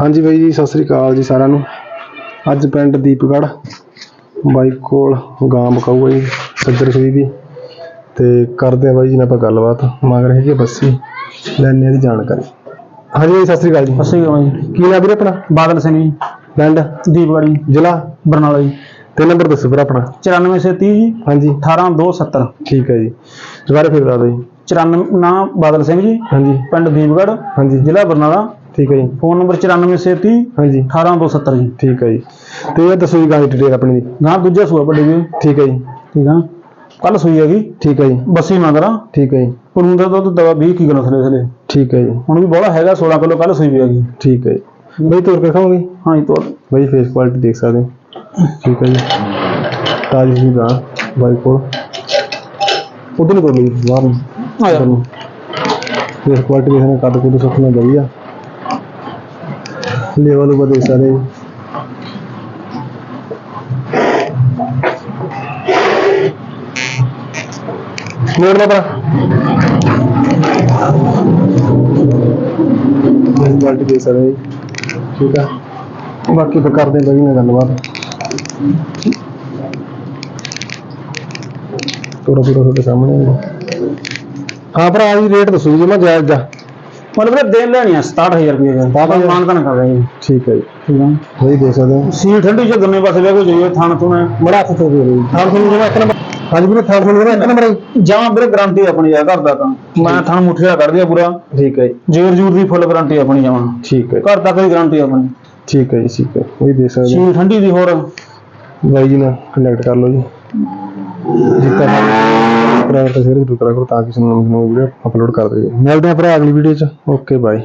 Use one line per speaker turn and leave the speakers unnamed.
ਹਾਂਜੀ ਬਾਈ ਜੀ ਸਤਿ ਸ੍ਰੀ ਅਕਾਲ ਜੀ ਸਾਰਿਆਂ ਨੂੰ। ਅੱਜ ਪਿੰਡ ਦੀਪਗੜ੍ਹ ਬਾਈ ਕੋਲ ਗਾਂ ਬਕਾਊ ਜੀ ਸੱਜਰ ਸੂਈ ਦੀ। ਤੇ ਕਰਦੇ ਆ ਬਾਈ ਜੀ ਨਾਲ ਆਪਾਂ ਗੱਲਬਾਤ ਮਗਰ ਹੈਗੀ ਆ ਬੱਸੀ ਲੈਣੇ ਦੀ ਜਾਣਕਾਰੀ। ਹਾਂਜੀ ਬਾਈ ਸਤਿ ਸ੍ਰੀ ਅਕਾਲ ਜੀ।
ਅਸੀਂ ਜੀ।
ਕੀ ਨਾਮ ਵੀਰੇ ਆਪਣਾ?
ਬਾਦਲ ਸਿੰਘ ਜੀ।
ਪਿੰਡ?
ਦੀਪਗੜੀ
ਜ਼ਿਲ੍ਹਾ?
ਬਰਨਾਲਾ ਜੀ।
ਤੇ ਨੰਬਰ ਦੱਸੋ ਵੀਰ ਆਪਣਾ।
94 ਸੇ 30 ਜੀ।
ਹਾਂਜੀ।
18270
ਠੀਕ ਹੈ ਜੀ। ਦੁਬਾਰਾ ਫਿਰ ਦੱਸ ਦਿਓ ਜੀ।
94 ਨਾਮ ਬਾਦਲ ਸਿੰਘ ਜੀ।
ਹਾਂਜੀ।
ਪਿੰਡ ਦੀਪਗੜ
ਹਾਂਜੀ।
ਜ਼ਿਲ੍ਹਾ ਬਰਨਾਲਾ।
ਠੀਕ ਹੈ ਜੀ।
ਫੋਨ ਨੰਬਰ 94 ਸੇ 30
ਹਾਂਜੀ
18270 ਜੀ।
ਠੀਕ ਹੈ ਜੀ। ਤੇ ਇਹ ਦੱਸੋ ਜੀ ਗਾਂ ਦੀ ਡਿਟੇਲ ਆਪਣੀ ਦੀ।
ਗਾਂ ਦੂਜਾ ਸੂਆ ਵੱਡੀ ਜੀ।
ਠੀਕ ਹੈ ਜੀ।
ਠੀਕ ਆ। ਕੱਲ ਸੂਈ ਹੈਗੀ।
ਠੀਕ ਹੈ ਜੀ।
ਬੱਸੀ ਮੰਗਰਾ
ਠੀਕ ਹੈ ਜੀ।
ਉਹਨੂੰ ਦਾ ਦੁੱਧ ਦਵਾ 20 ਕੀ ਕਿਲੋ ਥਲੇ ਥਲੇ।
ਠੀਕ ਹੈ ਜੀ।
ਹੁਣ ਵੀ ਬੋਲਾ ਹੈਗਾ 16 ਕਿਲੋ ਕੱਲ ਸੂਈ ਵੀ ਹੈਗੀ।
ਠੀਕ ਹੈ ਜੀ। ਬਈ ਤੋਰ ਕੇ ਖਾਓਗੇ?
ਹਾਂ ਜੀ ਤੋਰ।
ਬਾਈ ਫੇਸ ਕੁਆਲਿਟੀ ਦੇਖ ਸਕਦੇ ਹੋ। ਠੀਕ ਹੈ ਜੀ। ਤਾਜੀ ਜੀ ਗਾਂ ਬਾਈ ਕੋਲ। ਉਧਰ ਨੂੰ ਤੋੜ ਲਈ ਬਾਹਰ ਨੂੰ।
ਆ ਜਾ
ਫੇਸ ਕੁਆਲਿਟੀ ਦੇਖਣੇ ਕੱਦ ਕੁੱਦ ਸੁੱਕਣਾ ਵਧੀਆ। ਲੈਵਲ ਉਹ ਦੇਖ ਸਕਦੇ ਹੋ। ਭਰਾ ਕੁਆਲਿਟੀ ਦੇ ਸਕਦੇ ਜੀ। ਠੀਕ ਆ ਬਾਕੀ ਫਿਰ ਕਰਦੇ ਹਾਂ ਬਾਈ ਗੱਲਬਾਤ ਤੋਰਾ ਤੋਰਾ ਤੁਹਾਡੇ ਸਾਹਮਣੇ ਹੈ ਹਾਂ ਭਰਾ ਜੀ ਰੇਟ ਦੱਸੋ ਜੀ, ਮੈਂ ਜਾਇਜ਼ ਦਾ
ਮਤਲਬ ਦੇਣ ਲੈਣੀ ਆ 67000 ਰੁਪਏ ਦਾ ਬਾਬਾ ਮਾਨ ਤਾਂ ਕਰ ਰਹੇ ਜੀ
ਠੀਕ ਹੈ ਜੀ
ਠੀਕ ਆ
ਬਾਈ ਦੇਖ ਸਕਦੇ ਹੋ।
ਸੀ ਠੰਡੀ ਚ ਗੰਨੇ ਪਾਸੇ ਲੈ ਕੇ ਜਾਈਏ ਥਾਣ ਤੁਨੇ
ਬੜਾ ਹੱਥ ਤੋਂ ਦੇ ਰਹੀ ਥਾਣ ਤੁਹਾਨੂੰ ਜਿਹੜਾ ਇੱਕ ਨੰਬਰ ਹਾਂਜੀ ਵੀਰੇ ਥਾਣ ਤੁਹਾਨੂੰ ਜਿਹੜਾ ਇੱਕ ਨੰਬਰ ਹੈ ਜੀ।
ਵੀਰੇ ਗਾਰੰਟੀ ਆਪਣੀ ਆ ਘਰ ਦਾ ਤਾਂ। ਮੈਂ ਥਾਣ ਮੁੱਠੀ ਦਾ ਕੱਢ ਦਿਆ ਪੂਰਾ।
ਠੀਕ ਹੈ ਜੀ।
ਜੇਰ ਜੂਰ ਦੀ ਫੁੱਲ ਗਾਰੰਟੀ ਆਪਣੀ ਜਮਾਂ
ਠੀਕ ਹੈ
ਘਰ ਤੱਕ ਦੀ ਗਾਰੰਟੀ ਆਪਣੀ।
ਠੀਕ ਹੈ ਜੀ ਠੀਕ ਹੈ। ਉਹ ਦੇਖ ਸਕਦੇ ਹੋ।
ਸੀ ਠੰਡੀ ਦੀ ਹੋਰ।
ਬਾਈ ਜੀ ਨਾਲ ਕੰਟੈਕਟ ਕਰ ਲਓ ਜੀ। ਜਿੱਤਾ ਪ੍ਰਾਈਵੇਟ ਸ਼ੇਅਰ ਜ਼ਰੂਰ ਕਰਾ ਕਰੋ ਤਾਂ ਕਿ ਸਾਨੂੰ ਨਵੀਂ ਵੀਡੀਓ ਅਪਲੋਡ ਕਰ ਦਈਏ ਮਿਲਦੇ ਹਾਂ ਭਰਾ ਅਗਲੀ ਵੀਡੀਓ 'ਚ। Okay bye